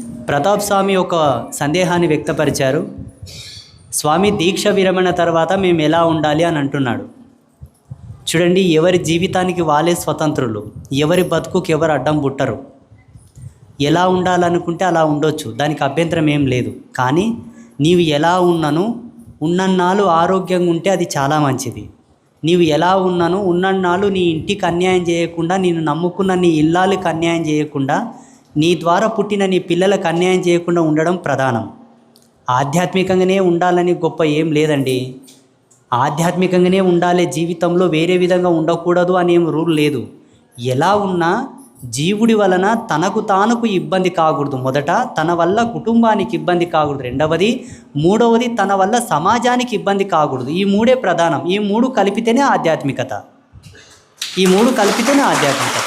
ప్రతాప్ స్వామి ఒక సందేహాన్ని వ్యక్తపరిచారు. స్వామి దీక్ష విరమణ తర్వాత మేము ఎలా ఉండాలి? అని అంటున్నాడు. చూడండి ఎవరి జీవితానికి వాళ్ళే స్వతంత్రులు ఎవరి బతుకుకి ఎవరు అడ్డం పుట్టరు. ఎలా ఉండాలనుకుంటే అలా ఉండొచ్చు దానికి అభ్యంతరం ఏం లేదు. కానీ నీవు ఎలా ఉన్నను ఉన్నన్నాళ్ళు ఆరోగ్యంగా ఉంటే అది చాలా మంచిది. నీవు ఎలా ఉన్నాను ఉన్నన్నాళ్ళు నీ ఇంటికి అన్యాయం చేయకుండా నేను నమ్ముకున్న నీ ఇల్లాలకు అన్యాయం చేయకుండా నీ ద్వారా పుట్టిన నీ పిల్లలకు అన్యాయం చేయకుండా ఉండడం ప్రధానం. ఆధ్యాత్మికంగానే ఉండాలని గొప్ప ఏం లేదండి. ఆధ్యాత్మికంగానే ఉండాలి జీవితంలో వేరే విధంగా ఉండకూడదు అనేం ఏం రూల్ లేదు. ఎలా ఉన్నా జీవుడి వలన తనకు తానుకు ఇబ్బంది కాకూడదు. మొదట తన వల్ల కుటుంబానికి ఇబ్బంది కాకూడదు. రెండవది మూడవది తన వల్ల సమాజానికి ఇబ్బంది కాకూడదు. ఈ మూడే ప్రధానం. ఈ మూడు కలిపితేనే ఆధ్యాత్మికత. ఈ మూడు కలిపితేనే ఆధ్యాత్మికత.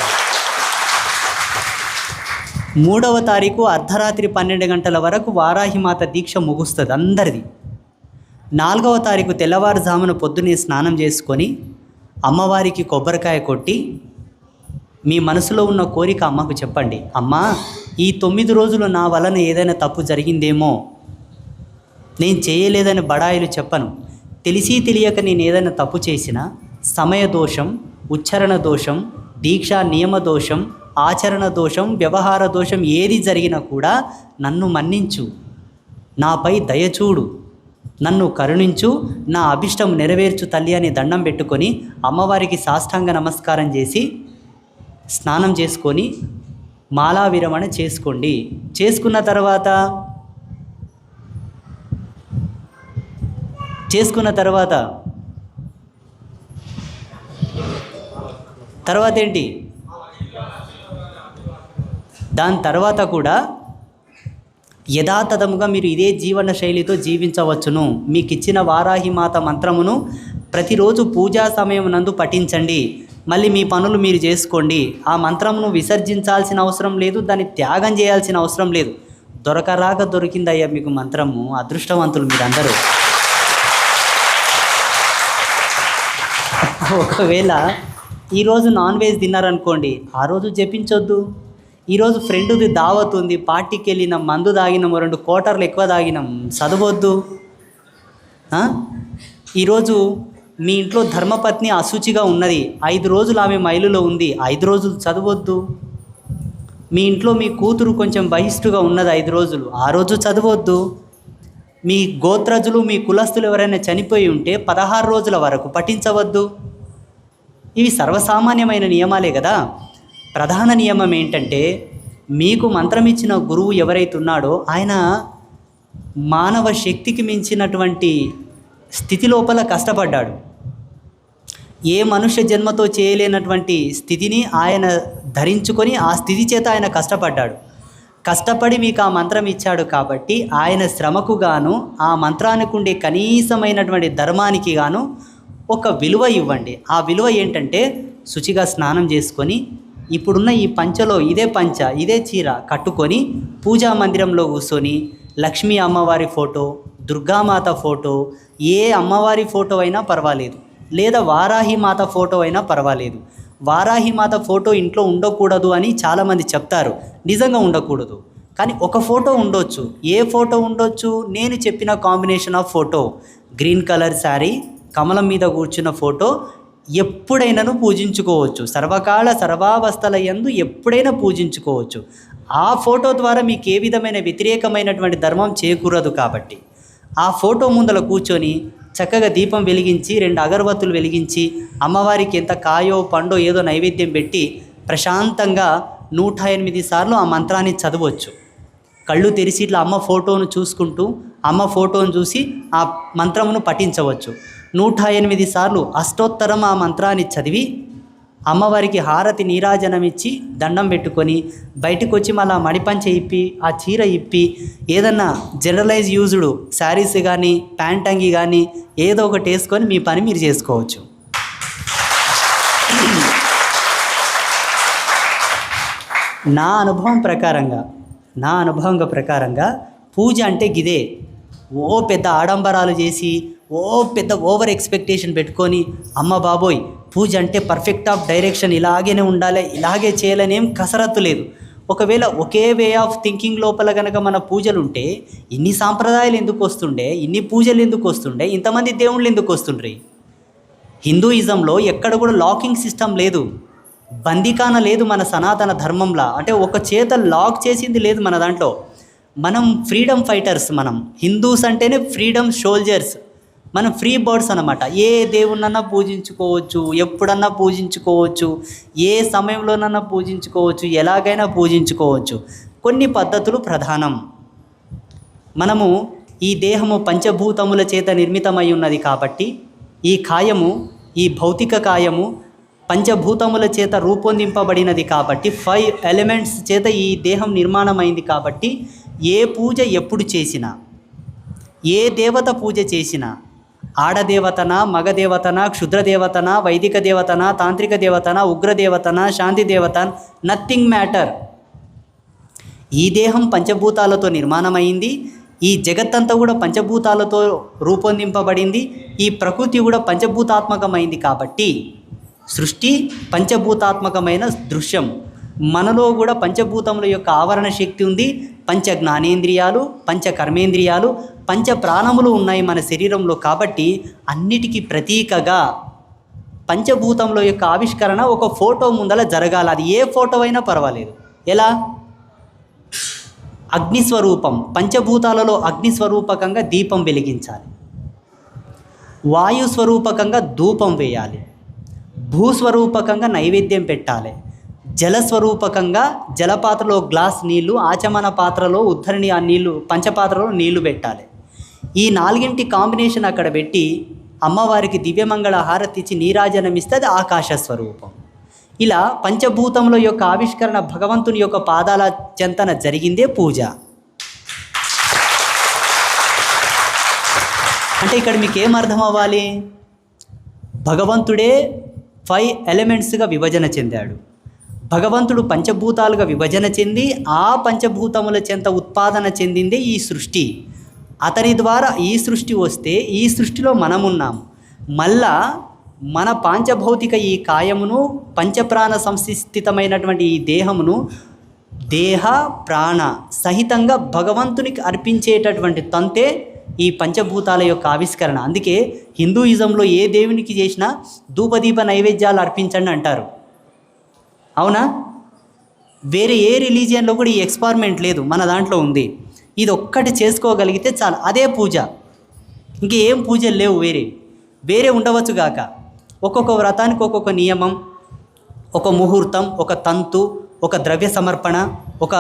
మూడవ తారీఖు అర్ధరాత్రి పన్నెండు గంటల వరకు వారాహిమాత దీక్ష ముగుస్తుంది అందరిది. నాలుగవ తారీఖు తెల్లవారుజామున పొద్దునే స్నానం చేసుకొని అమ్మవారికి కొబ్బరికాయ కొట్టి మీ మనసులో ఉన్న కోరిక అమ్మకు చెప్పండి. అమ్మా ఈ తొమ్మిది రోజులు నా వలన ఏదైనా తప్పు జరిగిందేమో? నేను చేయలేదని బడాయిలు చెప్పను. తెలిసి తెలియక నేను ఏదైనా తప్పు చేసినా సమయ దోషం ఉచ్చారణ దోషం దీక్షా నియమ దోషం ఆచరణ దోషం వ్యవహార దోషం ఏది జరిగినా కూడా నన్ను మన్నించు. నాపై దయచూడు నన్ను కరుణించు. నా అభిష్టం నెరవేర్చు తల్లి అని దండం పెట్టుకొని అమ్మవారికి సాష్టాంగ నమస్కారం చేసి స్నానం చేసుకొని మాలా విరమణ చేసుకోండి. చేసుకున్న తర్వాత చేసుకున్న తర్వాత తర్వాత ఏంటి? దాని తర్వాత కూడా యథాతథముగా మీరు ఇదే జీవన శైలితో జీవించవచ్చును. మీకు ఇచ్చిన వారాహిమాత మంత్రమును ప్రతిరోజు పూజా సమయం నందు పఠించండి. మళ్ళీ మీ పనులు మీరు చేసుకోండి. ఆ మంత్రమును విసర్జించాల్సిన అవసరం లేదు దాన్ని త్యాగం చేయాల్సిన అవసరం లేదు. దొరకరాక దొరికిందయ్యా మీకు మంత్రము. అదృష్టవంతులు మీరందరూ. ఒకవేళ ఈరోజు నాన్ వెజ్ తిన్నారనుకోండి ఆ రోజు జపించొద్దు. ఈరోజు ఫ్రెండ్ది దావత్ ఉంది పార్టీకి వెళ్ళినాం మందు తాగినాము రెండు కోటర్లు ఎక్కువ తాగినాం చదవద్దు ఈరోజు మీ ఇంట్లో ధర్మపత్ని అశుచిగా ఉన్నది ఐదు రోజులు ఆమె మైలులో ఉంది ఐదు రోజులు చదవద్దు. మీ ఇంట్లో మీ కూతురు కొంచెం బహిష్టుగా ఉన్నది ఐదు రోజులు ఆ రోజు చదవద్దు. మీ గోత్రజులు మీ కులస్తులు ఎవరైనా చనిపోయి ఉంటే పదహారు రోజుల వరకు పఠించవద్దు. ఇవి సర్వసామాన్యమైన నియమాలే కదా. ప్రధాన నియమం ఏంటంటే మీకు మంత్రం ఇచ్చిన గురువు ఎవరైతే ఉన్నాడో ఆయన మానవ శక్తికి మించినటువంటి స్థితి లోపల కష్టపడ్డాడు. ఏ మనుష్య జన్మతో చేయలేనటువంటి స్థితిని ఆయన ధరించుకొని ఆ స్థితి చేత ఆయన కష్టపడ్డాడు. కష్టపడి మీకు ఆ మంత్రం ఇచ్చాడు కాబట్టి ఆయన శ్రమకు గాను ఆ మంత్రానికి ఉండే కనీసమైనటువంటి ధర్మానికి గాను ఒక విలువ ఇవ్వండి. ఆ విలువ ఏంటంటే శుచిగా స్నానం చేసుకొని ఇప్పుడున్న ఈ పంచలో ఇదే పంచ ఇదే చీర కట్టుకొని పూజా మందిరంలో కూర్చొని లక్ష్మీ అమ్మవారి ఫోటో దుర్గామాత ఫోటో ఏ అమ్మవారి ఫోటో అయినా పర్వాలేదు. లేదా వారాహి మాత ఫోటో అయినా పర్వాలేదు. వారాహి మాత ఫోటో ఇంట్లో ఉండకూడదు అని చాలామంది చెప్తారు. నిజంగా ఉండకూడదు. కానీ ఒక ఫోటో ఉండొచ్చు. ఏ ఫోటో ఉండొచ్చు? నేను చెప్పిన combination of photo. Green colour sari కమలం మీద కూర్చున్న ఫోటో ఎప్పుడైనాను పూజించుకోవచ్చు. సర్వకాల సర్వావస్థల యందు ఎప్పుడైనా పూజించుకోవచ్చు. ఆ ఫోటో ద్వారా మీకు ఏ విధమైన వ్యతిరేకమైనటువంటి ధర్మం చేకూరదు కాబట్టి. ఆ ఫోటో ముందల కూర్చొని చక్కగా దీపం వెలిగించి రెండు అగరబత్తులు వెలిగించి అమ్మవారికి ఎంత కాయో పండో ఏదో నైవేద్యం పెట్టి ప్రశాంతంగా నూట ఎనిమిది సార్లు ఆ మంత్రాన్ని చదవచ్చు. కళ్ళు తెరిచి ఇట్లా అమ్మ ఫోటోను చూసుకుంటూ అమ్మ ఫోటోను చూసి ఆ మంత్రమును పఠించవచ్చు. నూట ఎనిమిది సార్లు అష్టోత్తరం ఆ మంత్రాన్ని చదివి అమ్మవారికి హారతి నీరాజనం ఇచ్చి దండం పెట్టుకొని బయటకు వచ్చి మళ్ళీ మణిపంచ ఇప్పి ఆ చీర ఇప్పి ఏదన్నా జనరలైజ్ యూజ్డ్ శారీస్ కానీ ప్యాంట్ అంగి కానీ ఏదో ఒకటి వేసుకొని మీ పని మీరు చేసుకోవచ్చు. నా అనుభవం ప్రకారంగా నా అనుభవం ప్రకారంగా పూజ అంటే గిదే. ఓ పెద్ద ఆడంబరాలు చేసి ఓ పెద్ద ఓవర్ ఎక్స్పెక్టేషన్ పెట్టుకొని అమ్మ బాబోయ్ పూజ అంటే పర్ఫెక్ట్ ఆఫ్ డైరెక్షన్ ఇలాగేనే ఉండాలి ఇలాగే చేయాలనేం కసరత్తు లేదు. ఒకవేళ ఒకే వే ఆఫ్ థింకింగ్ లోపల కనుక మన పూజలు ఉంటే ఇన్ని సాంప్రదాయాలు ఎందుకు వస్తుండే ఇన్ని పూజలు ఎందుకు వస్తుండే ఇంతమంది దేవుళ్ళు ఎందుకు వస్తుండ్రి? హిందూయిజంలో ఎక్కడ కూడా లాకింగ్ సిస్టమ్ లేదు. బందికాన లేదు మన సనాతన ధర్మంలా. అంటే ఒక చేత లాక్ చేసింది లేదు మన దాంట్లో. మనం ఫ్రీడమ్ ఫైటర్స్ మనం. హిందూస్ అంటేనే ఫ్రీడమ్ సోల్జర్స్. మనం ఫ్రీ బర్డ్స్ అనమాట ఏ దేవుణ్ణన్నా పూజించుకోవచ్చు ఎప్పుడన్నా పూజించుకోవచ్చు ఏ సమయంలోనన్నా పూజించుకోవచ్చు ఎలాగైనా పూజించుకోవచ్చు. కొన్ని పద్ధతులు ప్రధానం. మనము ఈ దేహము పంచభూతముల చేత నిర్మితమై ఉన్నది కాబట్టి ఈ కాయము ఈ భౌతిక కాయము పంచభూతముల చేత రూపొందింపబడినది కాబట్టి ఫైవ్ ఎలిమెంట్స్ చేత ఈ దేహం నిర్మాణమైంది కాబట్టి ఏ పూజ ఎప్పుడు చేసినా ఏ దేవత పూజ చేసినా ఆడదేవతన మగదేవతన క్షుద్రదేవతన వైదిక దేవతన తాంత్రిక దేవతన ఉగ్రదేవతన శాంతి దేవత నథింగ్ మ్యాటర్. ఈ దేహం పంచభూతాలతో నిర్మాణమైంది. ఈ జగత్తంతా కూడా పంచభూతాలతో రూపొందింపబడింది. ఈ ప్రకృతి కూడా పంచభూతాత్మకమైంది కాబట్టి సృష్టి పంచభూతాత్మకమైన దృశ్యం. మనలో కూడా పంచభూతముల యొక్క ఆవరణ శక్తి ఉంది. పంచ జ్ఞానేంద్రియాలు పంచ కర్మేంద్రియాలు పంచ ప్రాణములు ఉన్నాయి మన శరీరంలో కాబట్టి అన్నిటికీ ప్రతీకగా పంచభూతముల యొక్క ఆవిష్కరణ ఒక ఫోటో ముందల జరగాలి. అది ఏ ఫోటో అయినా పర్వాలేదు. ఎలా? అగ్నిస్వరూపం. పంచభూతాలలో అగ్నిస్వరూపకంగా దీపం వెలిగించాలి. వాయు స్వరూపకంగా ధూపం వేయాలి. భూస్వరూపకంగా నైవేద్యం పెట్టాలి. జలస్వరూపకంగా జలపాత్రలో గ్లాస్ నీళ్ళు ఆచమన పాత్రలో ఉద్ధరిణి ఆ నీళ్ళు పంచపాత్రలో నీళ్ళు పెట్టాలి. ఈ నాలుగింటి కాంబినేషన్ అక్కడ పెట్టి అమ్మవారికి దివ్యమంగళ హారతి ఇచ్చి నీరాజనమిస్తే అది ఆకాశ స్వరూపం. ఇలా పంచభూతముల యొక్క ఆవిష్కరణ భగవంతుని యొక్క పాదాల చెంతన జరిగిందే పూజ. అంటే ఇక్కడ మీకు ఏమర్థం అర్థం అవ్వాలి భగవంతుడే ఫైవ్ ఎలిమెంట్స్గా విభజన చెందాడు. భగవంతుడు పంచభూతాలుగా విభజన చెంది ఆ పంచభూతముల చెంత ఉత్పాదన చెందిందే ఈ సృష్టి. అతని ద్వారా ఈ సృష్టి వస్తే ఈ సృష్టిలో మనమున్నాం. మళ్ళా మన పాంచభౌతిక ఈ కాయమును పంచప్రాణ సంస్థితమైనటువంటి ఈ దేహమును దేహ ప్రాణ సహితంగా భగవంతునికి అర్పించేటటువంటి తంతే ఈ పంచభూతాల యొక్క ఆవిష్కరణ. అందుకే హిందూయిజంలో ఏ దేవునికి చేసినా ధూపదీప నైవేద్యాలు అర్పించండి అంటారు. అవునా? వేరే ఏ రిలీజియన్లో కూడా ఈ ఎక్స్పారిమెంట్ లేదు మన దాంట్లో ఉంది. ఇది ఒక్కటి చేసుకోగలిగితే చాలు అదే పూజ. ఇంకేం పూజలు లేవు వేరే. వేరే ఉండవచ్చు గాక. ఒక్కొక్క వ్రతానికి ఒక్కొక్క నియమం ఒక ముహూర్తం ఒక తంతు ఒక ద్రవ్య సమర్పణ ఒక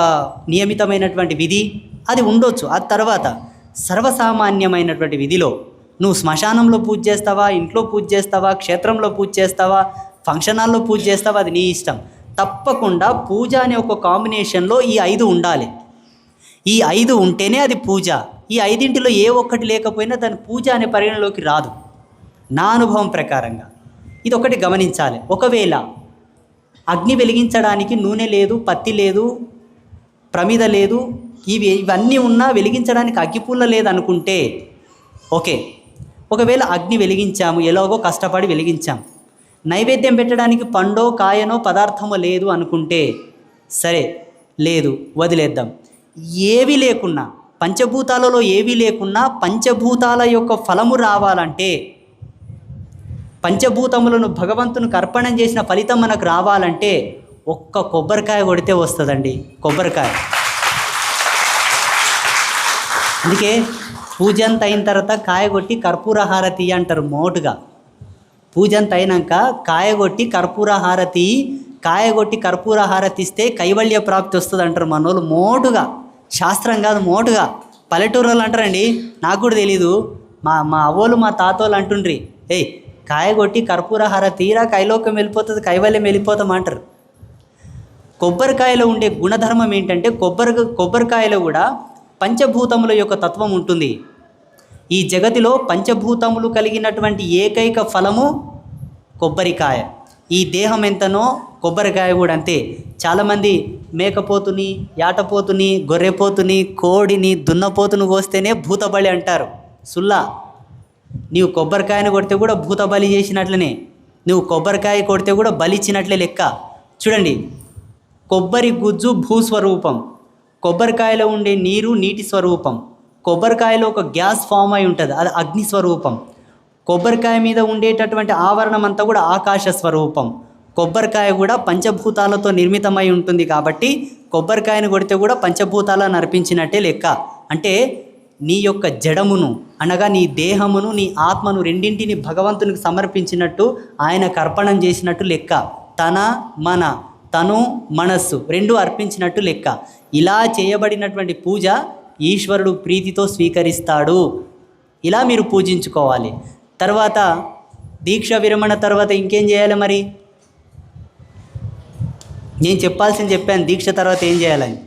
నియమితమైనటువంటి విధి అది ఉండొచ్చు. ఆ తర్వాత సర్వసామాన్యమైనటువంటి విధిలో నువ్వు శ్మశానంలో పూజ చేస్తావా ఇంట్లో పూజ చేస్తావా క్షేత్రంలో పూజ చేస్తావా ఫంక్షన్ హాల్లో పూజ చేస్తావా అది నీ ఇష్టం. తప్పకుండా పూజ అనే ఒక కాంబినేషన్లో ఈ ఐదు ఉండాలి. ఈ ఐదు ఉంటేనే అది పూజ. ఈ ఐదింటిలో ఏ ఒక్కటి లేకపోయినా దాని పూజ అనే పరిగణలోకి రాదు. నా అనుభవం ప్రకారంగా. ఇది ఒకటి గమనించాలి. ఒకవేళ అగ్ని వెలిగించడానికి నూనె లేదు పత్తి లేదు ప్రమిద లేదు ఇవి ఇవన్నీ ఉన్నా వెలిగించడానికి అగ్గిపుల్ల లేదనుకుంటే ఓకే. ఒకవేళ అగ్ని వెలిగించాము ఎలాగో కష్టపడి వెలిగించాం. నైవేద్యం పెట్టడానికి పండో కాయనో పదార్థమో లేదు అనుకుంటే సరే లేదు వదిలేద్దాం. ఏవి లేకున్నా పంచభూతాలలో ఏవి లేకున్నా పంచభూతాల యొక్క ఫలము రావాలంటే పంచభూతములను భగవంతునికి అర్పణం చేసిన ఫలితం మనకు రావాలంటే ఒక్క కొబ్బరికాయ కొడితే వస్తుందండి కొబ్బరికాయ. అందుకే పూజ అంత అయిన తర్వాత కాయ కొట్టి కర్పూర హారతి అంటారు మోటుగా. పూజ అంత అయినాక కాయగొట్టి కర్పూర హారతి కాయగొట్టి కర్పూర హారతి ఇస్తే కైవల్య ప్రాప్తి వస్తుంది అంటారు మనోళ్ళు మోటుగా. శాస్త్రం కాదు మోటుగా. పల్లెటూరు వాళ్ళు అంటారండి నాకు కూడా తెలీదు. మా మా అవ్వలు మా తాతోళ్ళు అంటుండ్రి ఏయ్ కాయగొట్టి కర్పూర హారతి తీరా కైలోకం వెళ్ళిపోతుంది కైవల్యం వెళ్ళిపోతాం అంటారు. కొబ్బరికాయలో ఉండే గుణధర్మం ఏంటంటే కొబ్బరి కొబ్బరికాయలో కూడా పంచభూతముల యొక్క తత్వం ఉంటుంది. ఈ జగతిలో పంచభూతములు కలిగినటువంటి ఏకైక ఫలము కొబ్బరికాయ. ఈ దేహం ఎంతనో కొబ్బరికాయ కూడా అంతే. చాలామంది మేకపోతుని యాటపోతుని గొర్రెపోతుని కోడిని దున్నపోతుని కోస్తేనే భూతబలి అంటారు. సుల్లా నీవు కొబ్బరికాయను కొడితే కూడా భూతబలి చేసినట్లనే. నువ్వు కొబ్బరికాయ కొడితే కూడా బలిచ్చినట్లే లెక్క. చూడండి కొబ్బరి గుజ్జు భూస్వరూపం. కొబ్బరికాయలో ఉండే నీరు నీటి స్వరూపం. కొబ్బరికాయలో ఒక గ్యాస్ ఫామ్ అయి ఉంటుంది అది అగ్ని స్వరూపం. కొబ్బరికాయ మీద ఉండేటటువంటి ఆవరణం అంతా కూడా ఆకాశ స్వరూపం. కొబ్బరికాయ కూడా పంచభూతాలతో నిర్మితమై ఉంటుంది కాబట్టి కొబ్బరికాయను కొడితే కూడా పంచభూతాలను అర్పించినట్టే లెక్క. అంటే నీ యొక్క జడమును అనగా నీ దేహమును నీ ఆత్మను రెండింటిని భగవంతునికి సమర్పించినట్టు ఆయన కర్పణం చేసినట్టు లెక్క. తన మన తను మనస్సు రెండు అర్పించినట్టు లెక్క. ఇలా చేయబడినటువంటి పూజ ఈశ్వరుడు ప్రీతితో స్వీకరిస్తాడు. ఇలా మీరు పూజించుకోవాలి. తర్వాత దీక్ష విరమణ తర్వాత ఇంకేం చేయాలి మరి? నేను చెప్పాల్సింది చెప్పాను. దీక్ష తర్వాత ఏం చేయాలని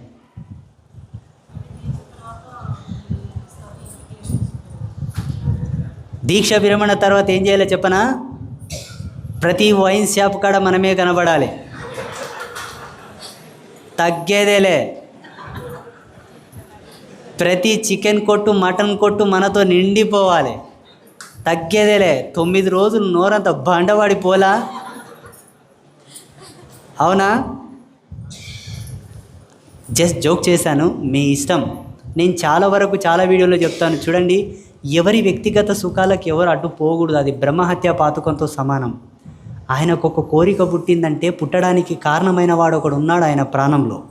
దీక్ష విరమణ తర్వాత ఏం చేయాలో చెప్పనా? ప్రతి వైన్ షాప్ కాడ మనమే కనబడాలి. తగ్గేదేలే. ప్రతి చికెన్ కొట్టు మటన్ కొట్టు మనతో నిండిపోవాలి. తగ్గేదేలే తొమ్మిది రోజులు నోరంత బండవాడిపోలా అవునా? జస్ట్ జోక్ చేశాను మీ ఇష్టం. నేను చాలా వరకు చాలా వీడియోలో చెప్తాను చూడండి. ఎవరి వ్యక్తిగత సుఖాలకు ఎవరు అడ్డు పోకూడదు అది బ్రహ్మహత్య పాతకంతో సమానం. ఆయనకు ఒక కోరిక పుట్టిందంటే పుట్టడానికి కారణమైన వాడు ఒకడు ఉన్నాడు ఆయన ప్రాణంలో.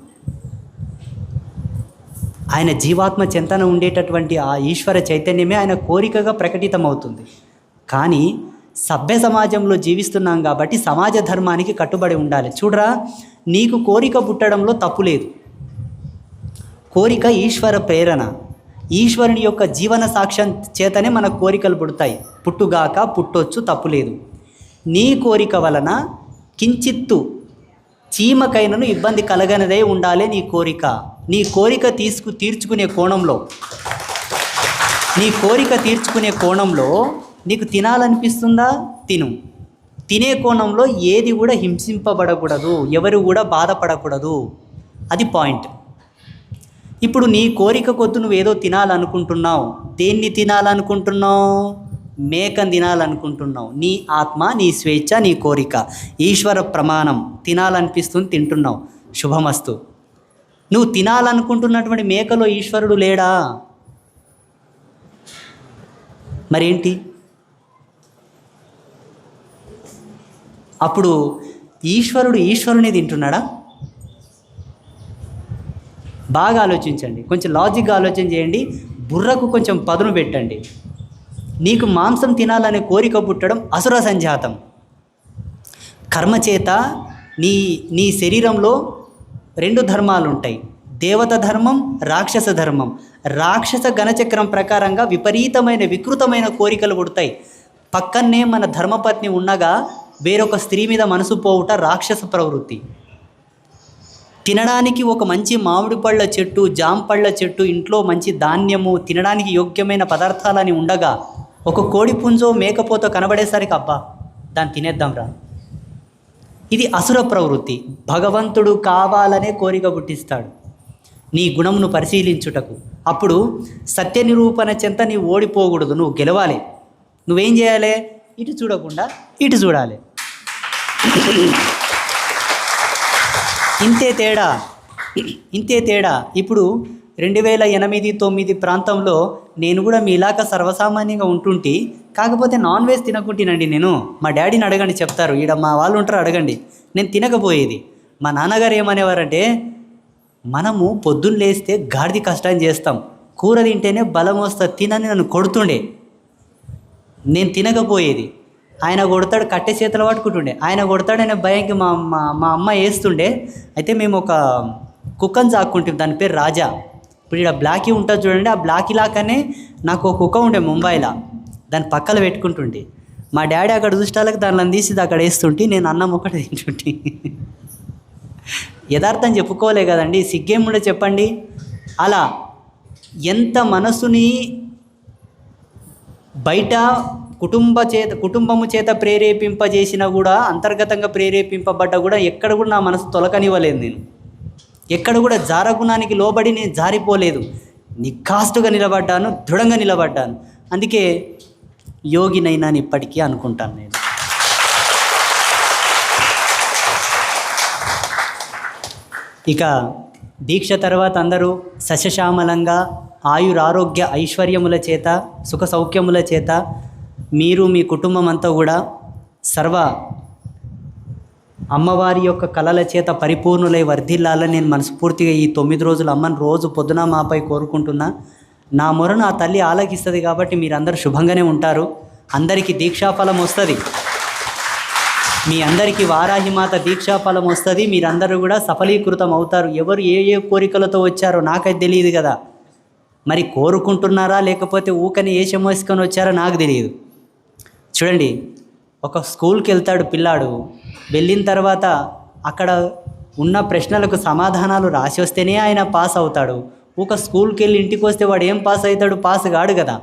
ఆయన జీవాత్మ చింతన ఉండేటటువంటి ఆ ఈశ్వర చైతన్యమే ఆయన కోరికగా ప్రకటితమవుతుంది. కానీ సభ్య సమాజంలో జీవిస్తున్నాం కాబట్టి సమాజ ధర్మానికి కట్టుబడి ఉండాలి. చూడరా నీకు కోరిక పుట్టడంలో తప్పు లేదు. కోరిక ఈశ్వర ప్రేరణ. ఈశ్వరుని యొక్క జీవన సాక్ష్యం చేతనే మన కోరికలు పుడతాయి. పుట్టుగాక పుట్టొచ్చు తప్పులేదు నీ కోరిక వలన కించిత్తు చీమకైనను ఇబ్బంది కలగనిదే ఉండాలి నీ కోరిక. నీ కోరిక తీసుకు తీర్చుకునే కోణంలో నీ కోరిక తీర్చుకునే కోణంలో నీకు తినాలనిపిస్తుందా? తిను. తినే కోణంలో ఏది కూడా హింసింపబడకూడదు. ఎవరు కూడా బాధపడకూడదు. అది పాయింట్. ఇప్పుడు నీ కోరిక కొద్దు నువ్వు ఏదో తినాలనుకుంటున్నావు. దేన్ని తినాలనుకుంటున్నావు? మేకను తినాలనుకుంటున్నావు. నీ ఆత్మ నీ స్వేచ్ఛ నీ కోరిక. ఈశ్వర ప్రమాణం. తినాలనిపిస్తుంది తింటున్నావు. శుభమస్తు. నువ్వు తినాలనుకుంటున్నటువంటి మేకలో ఈశ్వరుడు లేడా? మరేంటి? అప్పుడు ఈశ్వరుడు ఈశ్వరుని తింటున్నాడా? బాగా ఆలోచించండి. కొంచెం లాజిక్గా ఆలోచన చేయండి. బుర్రకు కొంచెం పదును పెట్టండి. నీకు మాంసం తినాలనే కోరిక పుట్టడం అసుర సంజాతం. కర్మచేత నీ నీ శరీరంలో రెండు ధర్మాలు ఉంటాయి దేవత ధర్మం రాక్షస ధర్మం. రాక్షస గణచక్రం ప్రకారంగా విపరీతమైన వికృతమైన కోరికలు పుడతాయి. పక్కనే మన ధర్మపత్ని ఉండగా వేరొక స్త్రీ మీద మనసు పోవుట రాక్షస ప్రవృత్తి. తినడానికి ఒక మంచి మామిడి పళ్ళ చెట్టు జాంపళ్ళ చెట్టు ఇంట్లో మంచి ధాన్యము తినడానికి యోగ్యమైన పదార్థాలని ఉండగా ఒక కోడి పుంజో మేకపోతో కనబడేసరికి అబ్బా దాన్ని తినేద్దాం రా ఇది అసుర ప్రవృత్తి. భగవంతుడు కావాలనే కోరిక పుట్టిస్తాడు. నీ గుణమును పరిశీలించుటకు. అప్పుడు సత్య నిరూపణ చెంత నీవు ఓడిపోకూడదు. నువ్వు గెలవాలి. నువ్వేం చేయాలి? ఇటు చూడకుండా ఇటు చూడాలి. ఇంతే తేడా. ఇంతే తేడా. ఇప్పుడు రెండు వేల ఎనిమిది తొమ్మిది ప్రాంతంలో నేను కూడా మీలాగా సర్వసామాన్యంగా ఉంటుంటి. కాకపోతే నాన్ వెజ్ తినకుంటేనండి నేను. మా డాడీని అడగండి చెప్తారు. ఈడ మా వాళ్ళు ఉంటారు అడగండి. నేను తినకపోయేది. మా నాన్నగారు ఏమనేవారంటే మనము పొద్దున్న లేస్తే గాడిది కష్టం చేస్తాం. కూర తింటేనే బలం వస్తుంది. తినని నన్ను కొడుతుండే. నేను తినకపోయేది. ఆయన కొడతాడు కట్టె చేతులు పట్టుకుంటుండే. ఆయన కొడతాడనే భయంకి మా మా మా అమ్మ వేస్తుండే అయితే మేము ఒక కుక్కను చాక్కుంటాం దాని పేరు రాజా. ఇప్పుడు ఇక్కడ బ్లాకీ ఉంటుంది చూడండి ఆ బ్లాకీ లాగానే నాకు ఒక కుక్క ఉండే ముంబైలో. దాని పక్కన పెట్టుకుంటుండే. మా డాడీ అక్కడ చూసేటాలకు దానిలో తీసి అక్కడ వేస్తుంటే నేను అన్నం ఒకటి తింటుంటే యథార్థం చెప్పుకోలే కదండి సిగ్గేముండే చెప్పండి. అలా ఎంత మనసుని బయట కుటుంబ చేత కుటుంబము చేత ప్రేరేపింపజేసినా కూడా అంతర్గతంగా ప్రేరేపింపబడ్డ కూడా ఎక్కడ కూడా నా మనసు తొలకనివ్వలేదు నేను. ఎక్కడ కూడా జారగుణానికి లోబడి నేను జారిపోలేదు. నిఖాస్తుగా నిలబడ్డాను దృఢంగా నిలబడ్డాను. అందుకే యోగినైనా ఇప్పటికీ అనుకుంటాను నేను. ఇక దీక్ష తర్వాత అందరూ సస్యశ్యామలంగా ఆయురారోగ్య ఐశ్వర్యముల చేత సుఖ సౌఖ్యముల చేత మీరు మీ కుటుంబం అంతా కూడా సర్వ అమ్మవారి యొక్క కళల చేత పరిపూర్ణులై వర్ధిల్లాలని నేను మనస్ఫూర్తిగా ఈ తొమ్మిది రోజులు అమ్మని రోజు పొద్దున మాపై కోరుకుంటున్నా. నా మొరను ఆ తల్లి ఆలకిస్తుంది కాబట్టి మీరందరూ శుభంగానే ఉంటారు. అందరికీ దీక్షాఫలం వస్తుంది. మీ అందరికీ వారాహిమాత దీక్షాఫలం వస్తుంది. మీరందరూ కూడా సఫలీకృతం అవుతారు. ఎవరు ఏ ఏ కోరికలతో వచ్చారో నాకైతే తెలియదు కదా. మరి కోరుకుంటున్నారా లేకపోతే ఊకని ఏ చెమోసుకొని వచ్చారో నాకు తెలియదు. చూడండి ఒక స్కూల్కి వెళ్తాడు పిల్లాడు. వెళ్ళిన తర్వాత అక్కడ ఉన్న ప్రశ్నలకు సమాధానాలు రాసి వస్తేనే ఆయన పాస్ అవుతాడు. ఒక స్కూల్కి వెళ్ళి ఇంటికి వస్తే వాడు ఏం పాస్ అవుతాడు? పాస్ కాడు కదా.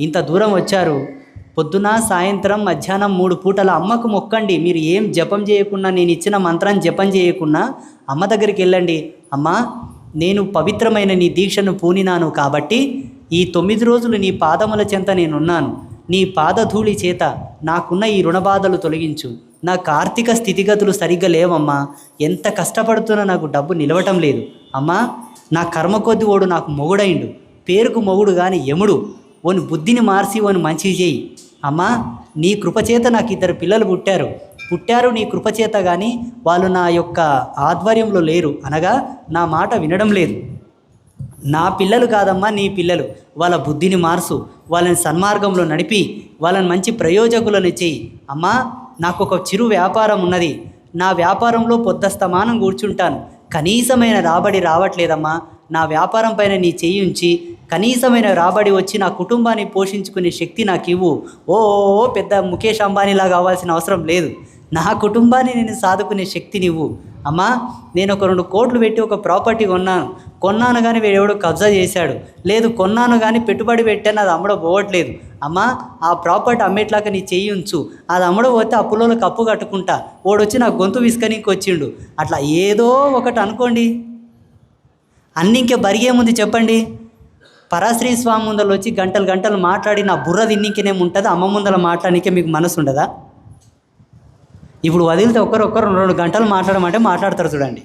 ఇంత దూరం వచ్చారు. పొద్దున సాయంత్రం మధ్యాహ్నం మూడు పూటల అమ్మకు మొక్కండి. మీరు ఏం జపం చేయకుండా నేను ఇచ్చిన మంత్రాన్ని జపం చేయకుండా అమ్మ దగ్గరికి వెళ్ళండి. అమ్మ నేను పవిత్రమైన నీ దీక్షను పూనినాను కాబట్టి ఈ తొమ్మిది రోజులు నీ పాదముల చెంత నేనున్నాను. నీ పాదధూళి చేత నాకున్న ఈ రుణబాధలు తొలగించు. నా ఆర్థిక స్థితిగతులు సరిగ్గా లేవమ్మా. ఎంత కష్టపడుతున్నా నాకు డబ్బు నిలవటం లేదు. అమ్మా నా కర్మ కొద్ది ఓడు నాకు మొగుడైండు. పేరుకు మొగుడు కానీ యముడు. ఓని బుద్ధిని మార్చి ఓని మంచి చేయి. అమ్మా నీ కృపచేత నాకు ఇద్దరు పిల్లలు పుట్టారు. పుట్టారు నీ కృపచేత కానీ వాళ్ళు నా యొక్క ఆధ్వర్యంలో లేరు. అనగా నా మాట వినడం లేదు. నా పిల్లలు కాదమ్మా నీ పిల్లలు. వాళ్ళ బుద్ధిని మార్సు వాళ్ళని సన్మార్గంలో నడిపి. వాళ్ళని మంచి ప్రయోజకులను చేయి. అమ్మా నాకు ఒక చిరు వ్యాపారం ఉన్నది. నా వ్యాపారంలో పొద్దస్తమానం కూర్చుంటాను. కనీసమైన రాబడి రావట్లేదమ్మా. నా వ్యాపారం పైన నీ చెయ్యి ఉంచి కనీసమైన రాబడి వచ్చి నా కుటుంబాన్ని పోషించుకునే శక్తి నాకు ఇవ్వు ఓ పెద్ద ముఖేష్ అంబానీలా కావాల్సిన అవసరం లేదు. నా కుటుంబాన్ని నేను సాదుకునే శక్తి నీవు. అమ్మా నేను ఒక రెండు కోట్లు పెట్టి ఒక ప్రాపర్టీ కొన్నాను. కొన్నాను కానీ వీడెవడో కబ్జా చేశాడు. లేదు కొన్నాను కానీ పెట్టుబడి పెట్టాను అది అమ్మడం పోవట్లేదు. అమ్మా ఆ ప్రాపర్టీ అమ్మేట్లాగా నీ చెయ్యి ఉంచు. అది అమ్మడం పోతే అప్పులలో అప్పు కట్టుకుంటా. ఓడొచ్చి నా గొంతు విసుకనీకి వచ్చిండు అట్లా ఏదో ఒకటి అనుకోండి. అన్ని ఇంకా బరిగేముంది చెప్పండి. పరాశ్రీ స్వామి ముందర వచ్చి గంటలు గంటలు మాట్లాడి నా బుర్ర తిన్నికేనేమి ఉంటుంది అమ్మ ముందర మాట్లాడనికే మీకు మనసు ఉండదా ఇప్పుడు వదిలితే ఒకరొకరు రెండు గంటలు మాట్లాడమంటే మాట్లాడతారు చూడండి.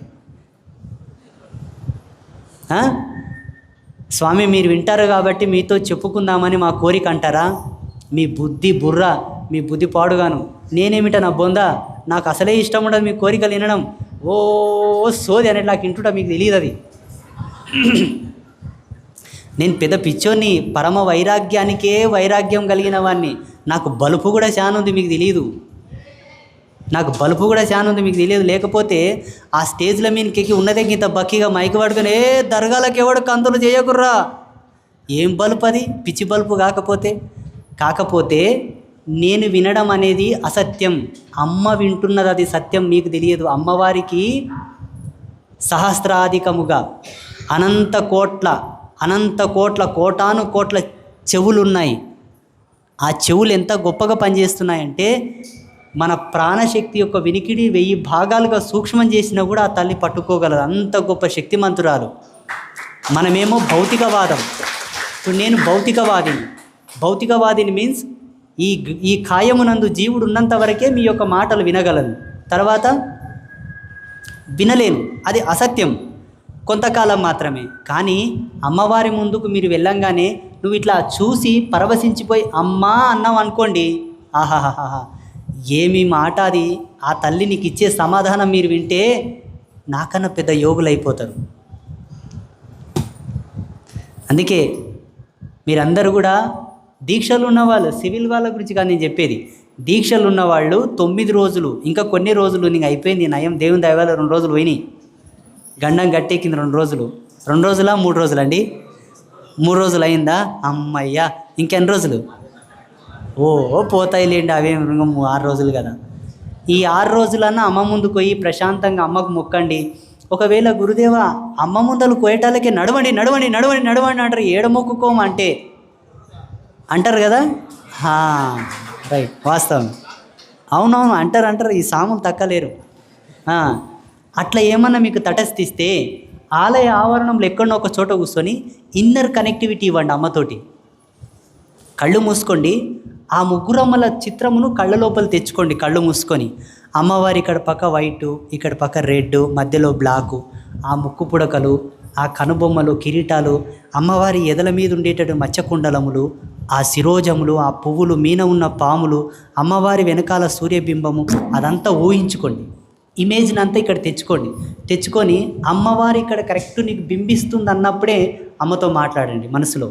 స్వామి మీరు వింటారు కాబట్టి మీతో చెప్పుకుందామని మా కోరిక అంటారా? మీ బుద్ధి బుర్ర మీ బుద్ధి పాడుగాను. నేనేమిట నా బొందా? నాకు అసలే ఇష్టం ఉండదు మీ కోరికలు వినడం. ఓ సోది అనేది నాకు ఇంటుట మీకు తెలియదు అది. నేను పెద్ద పిచ్చోని పరమ వైరాగ్యానికే వైరాగ్యం కలిగిన వాడిని నాకు బలుపు కూడా చాలా ఉంది మీకు తెలియదు. నాకు బలుపు కూడా చాలా ఉంది మీకు తెలియదు. లేకపోతే ఆ స్టేజ్ల మీదకి ఉన్నదే ఇంత బక్కిగా మైకి పడుకొని ఏ దర్గాలకు ఎవడు కంతులు చేయకుర్రా? ఏం బలుపు అది? పిచ్చి బలుపు కాకపోతే. కాకపోతే నేను వినడం అనేది అసత్యం. అమ్మ వింటున్నది అది సత్యం మీకు తెలియదు. అమ్మవారికి సహస్రాధికముగా అనంత కోట్ల అనంత కోట్ల కోటాను కోట్ల చెవులు ఉన్నాయి ఆ చెవులు ఎంత గొప్పగా పనిచేస్తున్నాయంటే మన ప్రాణశక్తి యొక్క వినికిడి వెయ్యి భాగాలుగా సూక్ష్మం చేసినా కూడా ఆ తల్లి పట్టుకోగలదు. అంత గొప్ప శక్తిమంతురాలు. మనమేమో భౌతికవాదం. ఇప్పుడు నేను భౌతికవాదిని. భౌతికవాదిని మీన్స్ ఈ ఈ కాయమునందు జీవుడు ఉన్నంత వరకే మీ యొక్క మాటలు వినగలను. తర్వాత వినలేను. అది అసత్యం. కొంతకాలం మాత్రమే. కానీ అమ్మవారి ముందుకు మీరు వెళ్ళంగానే నువ్వు ఇట్లా చూసి పరవశించిపోయి అమ్మా అన్నావు అనుకోండి. ఆహాహాహా ఏమి మాట అది ఆ తల్లి నీకు ఇచ్చే సమాధానం మీరు వింటే నాకన్నా పెద్ద యోగులు అయిపోతారు అందుకే మీరందరూ కూడా దీక్షలు ఉన్నవాళ్ళు సివిల్ వాళ్ళ గురించి కానీ నేను చెప్పేది. దీక్షలు ఉన్నవాళ్ళు తొమ్మిది రోజులు ఇంకా కొన్ని రోజులు నీకు అయిపోయింది నయం దేవుని దయవాల రెండు రోజులు పోయినాయి. గండం గట్టెక్కింది రెండు రోజులు. రెండు రోజులా మూడు రోజులు అండి మూడు రోజులు అయిందా అమ్మయ్యా! ఇంకెన్ని రోజులు? ఓ పోతాయిలేండి అవేం ఇంకా ఆరు రోజులు కదా. ఈ ఆరు రోజులన్నా అమ్మ ముందుకు పోయి ప్రశాంతంగా అమ్మకు మొక్కండి. ఒకవేళ గురుదేవ అమ్మ ముందలు కోయటాలకే నడవండి నడవండి నడవండి నడవండి అంటారు ఏడ మొక్కుకోమంటే అంటారు కదా? రైట్ వాస్తవం. అవునవును అంటారు అంటారు ఈ సాములు తక్కలేరు. అట్లా ఏమన్నా మీకు తటస్థిస్తే ఆలయ ఆవరణంలో ఎక్కడో ఒక చోట కూర్చొని ఇన్నర్ కనెక్టివిటీ ఇవ్వండి అమ్మతోటి కళ్ళు మూసుకోండి ఆ ముగ్గురమ్మల చిత్రమును కళ్ళ లోపల తెచ్చుకోండి కళ్ళు మూసుకొని. అమ్మవారి ఇక్కడ పక్క వైటు ఇక్కడ పక్క రెడ్ మధ్యలో బ్లాకు. ఆ ముక్కు పుడకలు ఆ కనుబొమ్మలు కిరీటాలు అమ్మవారి ఎదల మీద ఉండేటటువంటి మచ్చకుండలములు ఆ శిరోజములు ఆ పువ్వులు మీన ఉన్న పాములు అమ్మవారి వెనకాల సూర్యబింబము అదంతా ఊహించుకోండి. ఇమేజ్ని అంతా ఇక్కడ తెచ్చుకోండి. తెచ్చుకొని అమ్మవారి ఇక్కడ కరెక్ట్ నీకు బింబిస్తుంది అన్నప్పుడే అమ్మతో మాట్లాడండి మనసులో.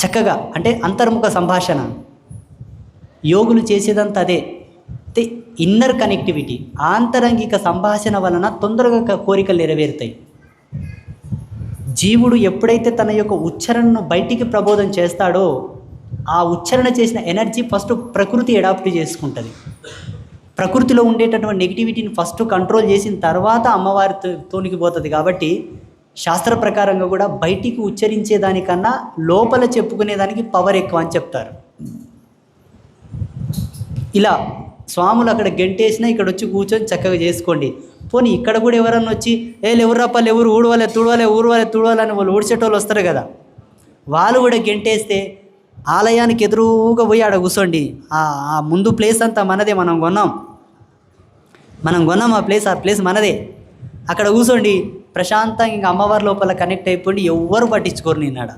చక్కగా అంటే అంతర్ముఖ సంభాషణ. యోగులు చేసేదంతా అదే. అంటే ఇన్నర్ కనెక్టివిటీ ఆంతరంగిక సంభాషణ వలన తొందరగా కోరికలు నెరవేరుతాయి. జీవుడు ఎప్పుడైతే తన యొక్క ఉచ్చరణను బయటికి ప్రబోధం చేస్తాడో ఆ ఉచ్చరణ చేసిన ఎనర్జీ ఫస్ట్ ప్రకృతి అడాప్ట్ చేసుకుంటుంది. ప్రకృతిలో ఉండేటటువంటి నెగిటివిటీని ఫస్ట్ కంట్రోల్ చేసిన తర్వాత అమ్మవారి తోనికి పోతుంది కాబట్టి శాస్త్ర ప్రకారంగా కూడా బయటికి ఉచ్చరించే దానికన్నా లోపల చెప్పుకునేదానికి పవర్ ఎక్కువ అని చెప్తారు. ఇలా స్వాములు అక్కడ గెంటేసినా ఇక్కడ వచ్చి కూర్చొని చక్కగా చేసుకోండి. పోనీ ఇక్కడ కూడా ఎవరన్నా వచ్చి ఏ లేవురాపా ఎవరు ఊడవాలే తుడవాలే ఊడవాలే తుడవాలని వాళ్ళు ఊడ్చేటోళ్ళు వస్తారు కదా. వాళ్ళు కూడా గెంటేస్తే ఆలయానికి ఎదురుగా పోయి ఆడ కూర్చోండి ఆ ముందు ప్లేస్ అంతా మనదే మనం కొన్నాం. మనం కొన్నాం ఆ ప్లేస్ ఆ ప్లేస్ మనదే. అక్కడ కూర్చోండి ప్రశాంతంగా ఇంకా అమ్మవారి లోపల కనెక్ట్ అయిపోయి ఎవ్వరు పట్టించుకోరు నిన్నాడ.